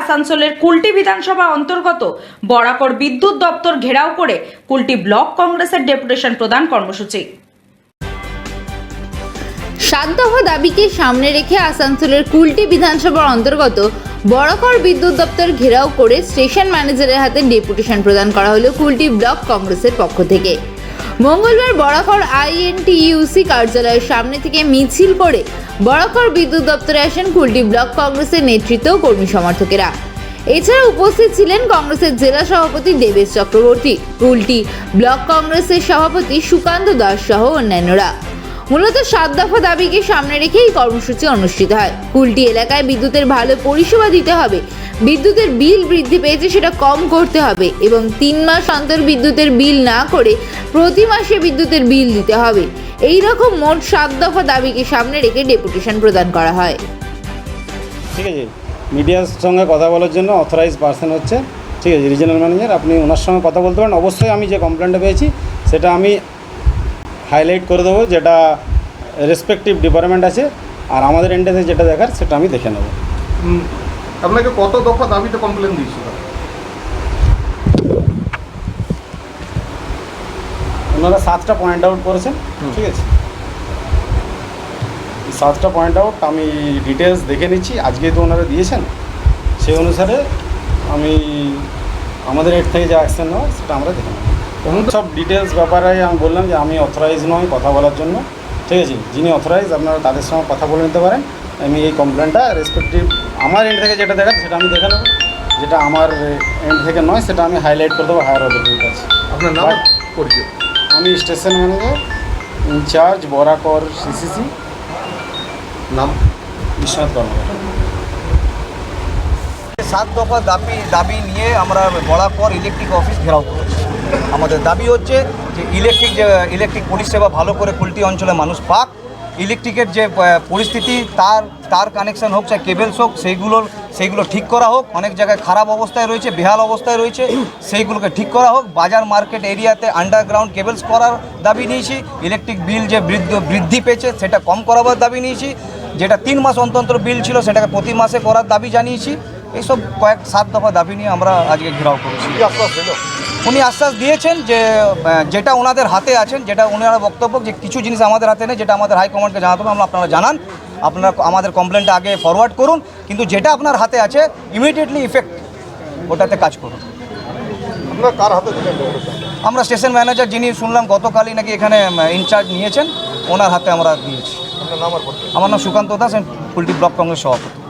আসানসোলের কুলটি বিধানসভা অন্তর্গত বরাকর বিদ্যুৎ দপ্তর ঘেরাও করে কুলটি ব্লক কংগ্রেসের ডেপুটেশন প্রদান কর্মসূচি। সাত দাবিকে সামনে রেখে আসানসোলের কুলটি বিধানসভার অন্তর্গত বড়কর বিদ্যুৎ দপ্তর ঘেরাও করে স্টেশন ম্যানেজারের হাতে ডেপুটেশন প্রদান করা হলো কুলটি ব্লক কংগ্রেসের পক্ষ থেকে। মঙ্গলবার বরাকর আইএনটিইউসি কার্যালয়ের সামনে থেকে মিছিল করে বরাকর বিদ্যুৎ দপ্তরে আসেন কুলটি ব্লক কংগ্রেসের নেতৃত্ব ও কর্মী সমর্থকেরা। এছাড়া উপস্থিত ছিলেন কংগ্রেসের জেলা সভাপতি দেবেশ চক্রবর্তী, কুলটি ব্লক কংগ্রেসের সভাপতি সুকান্ত দাস সহ অন্যান্যরা। মূলত সাত দফা দাবিকে সামনে রেখে এই কর্মসূচি অনুষ্ঠিত হয়। কুলটি এলাকায় বিদ্যুতের ভালো পরিষেবা দিতে হবে। বিদ্যুতের বিল বৃদ্ধি পেয়েছে সেটা কম করতে হবে এবং তিন মাস অন্তর বিদ্যুতের বিল না করে প্রতি মাসে বিদ্যুতের বিল দিতে হবে। এই রকম মোট সাত দফা দাবিকে সামনে রেখে ডেপুটেশন প্রদান করা হয়। ঠিক আছে। মিডিয়ার সঙ্গে কথা বলার জন্য অথরাইজ পার্সন হচ্ছে। ঠিক আছে রিজনাল ম্যানেজার আপনি ওনার সঙ্গে কথা বলতে পারেন। অবশ্যই আমি যে কমপ্লেনটা পেয়েছি, সেটা আমি হাইলাইট করে দেবো যেটা রেসপেক্টিভ ডিপার্টমেন্ট আছে আর আমাদের এন্ডে যেটা দেখার সেটা আমি দেখে নেব। আপনাকে কত দফা দাবিতে কমপ্লেন দিয়েছিল ওনারা সাতটা পয়েন্ট আউট করেছেন ঠিক আছে? সাতটা পয়েন্ট আউট আমি ডিটেলস দেখে নিচ্ছি আজকে তো ওনারা দিয়েছেন সেই অনুসারে আমি আমাদের এর থেকে যা অ্যাকশন নেওয়া সেটা আমরা দেখে নেব। সব ডিটেলস ব্যাপারে আমি বললাম যে আমি অথরাইজ নই কথা বলার জন্য। ঠিক আছে যিনি অথরাইজ আপনারা তাদের সঙ্গে কথা বলে নিতে পারেন। আমি এই কমপ্লেনটা রেসপেক্টিভ আমার এন্ড থেকে যেটা দেখার সেটা আমি দেখে নেব। যেটা আমার এন্ড থেকে নয় সেটা আমি হাইলাইট করে দেবো হায়ার অথরিটির কাছে। আপনার নাম পরিচয়? আমি station manager incharge Barakar CCC নাম? বিশ্বনাথ কর্মকার সাত দফা দাবি দাবি নিয়ে আমরা বরাকর ইলেকট্রিক অফিস ঘেরাও করেছি। আমাদের দাবি হচ্ছে যে ইলেকট্রিক যে ইলেকট্রিক পরিষেবা ভালো করে কুলটি অঞ্চলে মানুষ পাক। ইলেকট্রিকের যে পরিস্থিতি, তার তার কানেকশন হোক, চাই কেবেলস হোক, সেইগুলোর, সেইগুলো ঠিক করা হোক। অনেক জায়গায় খারাপ অবস্থায় রয়েছে, বেহাল অবস্থায় রয়েছে, সেইগুলোকে ঠিক করা হোক। বাজার মার্কেট এরিয়াতে আন্ডারগ্রাউন্ড কেবেলস করার দাবি নিয়েছি। ইলেকট্রিক বিল যে বৃদ্ধ, বৃদ্ধি পেয়েছে, সেটা কম করাবার দাবি নিয়েছি। যেটা তিন মাস অন্তর বিল ছিল, সেটাকে প্রতি মাসে করার দাবি জানিয়েছি। এইসব কয়েক সাত দফা দাবি নিয়ে আমরা আজকে ঘেরাও করেছি। উনি আশ্বাস দিয়েছেন যে যেটা ওনাদের হাতে আছেন যেটা ওনারা বক্তব্য যে কিছু জিনিস আমাদের হাতে নেই যেটা আমাদের হাইকমান্ডকে জানাতে হবে আমরা আপনারা জানান। আপনারা আমাদের কমপ্লেনটা আগে ফরওয়ার্ড করুন কিন্তু যেটা আপনার হাতে আছে ইমিডিয়েটলি ইফেক্ট ওটাতে কাজ করুন। আমরা স্টেশন ম্যানেজার যিনি শুনলাম গতকালই নাকি এখানে ইনচার্জ নিয়েছেন ওনার হাতে আমরা দিয়েছি। আমার নাম সুকান্ত দাস আমি ব্লক কংগ্রেস সভাপতি।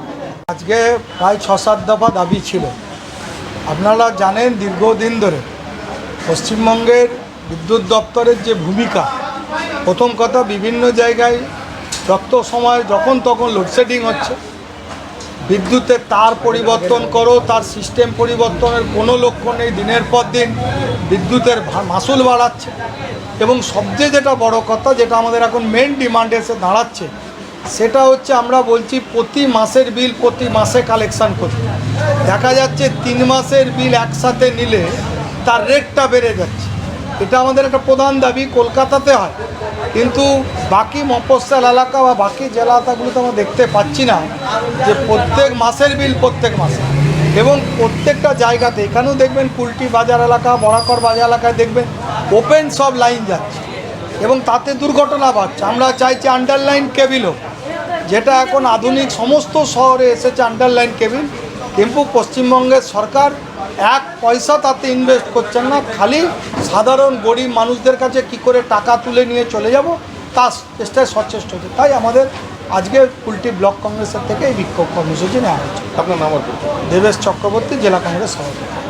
আজকে প্রায় ছ, সাত দফা দাবি ছিল। আপনারা জানেন দীর্ঘদিন ধরে পশ্চিমবঙ্গের বিদ্যুৎ দপ্তরের যে ভূমিকা, প্রথম কথা বিভিন্ন জায়গায় রক্ত সময় যখন তখন লোডশেডিং হচ্ছে। বিদ্যুতের তার পরিবর্তন করো, তার সিস্টেম পরিবর্তনের কোনো লক্ষ্য নেই, দিনের পর দিন বিদ্যুতের মাসুল বাড়াচ্ছে। এবং সবচেয়ে যেটা বড় কথা, যেটা আমাদের এখন মেন ডিমান্ড এসে দাঁড়াচ্ছে সেটা হচ্ছে আমরা বলছি প্রতি মাসের বিল প্রতি মাসে কালেকশান করতে দেখা যাচ্ছে তিন মাসের বিল একসাথে নিলে তার রেটটা বেড়ে যাচ্ছে। এটা আমাদের একটা প্রধান দাবি, কলকাতাতে হয়। কিন্তু বাকি মফস্বল এলাকা বা বাকি জেলা এলাকাগুলোতে আমরা দেখতে পাচ্ছি না যে প্রত্যেক মাসের বিল প্রত্যেক মাসে। এবং প্রত্যেকটা জায়গাতে, এখানেও দেখবেন কুলটি বাজার এলাকা, বরাকর বাজার এলাকায় দেখবেন ওপেন সব লাইন যাচ্ছে। এবং তাতে দুর্ঘটনা বাড়ছে। আমরা চাইছি আন্ডারলাইন কেবিলও যেটা এখন আধুনিক সমস্ত শহরে এসেছে আন্ডারলাইন কেবিল কিন্তু পশ্চিমবঙ্গের সরকার এক পয়সা তাতে ইনভেস্ট করছেন না। খালি সাধারণ গরিব মানুষদের কাছে কি করে টাকা তুলে নিয়ে চলে যাব তার চেষ্টায় সচেষ্ট হচ্ছে। তাই আমাদের আজকে কুলটি ব্লক কংগ্রেসের থেকে এই বিক্ষোভ কর্মসূচি নেওয়া হচ্ছে আপনার নাম দেবেশ চক্রবর্তী জেলা কংগ্রেস সভাপতি।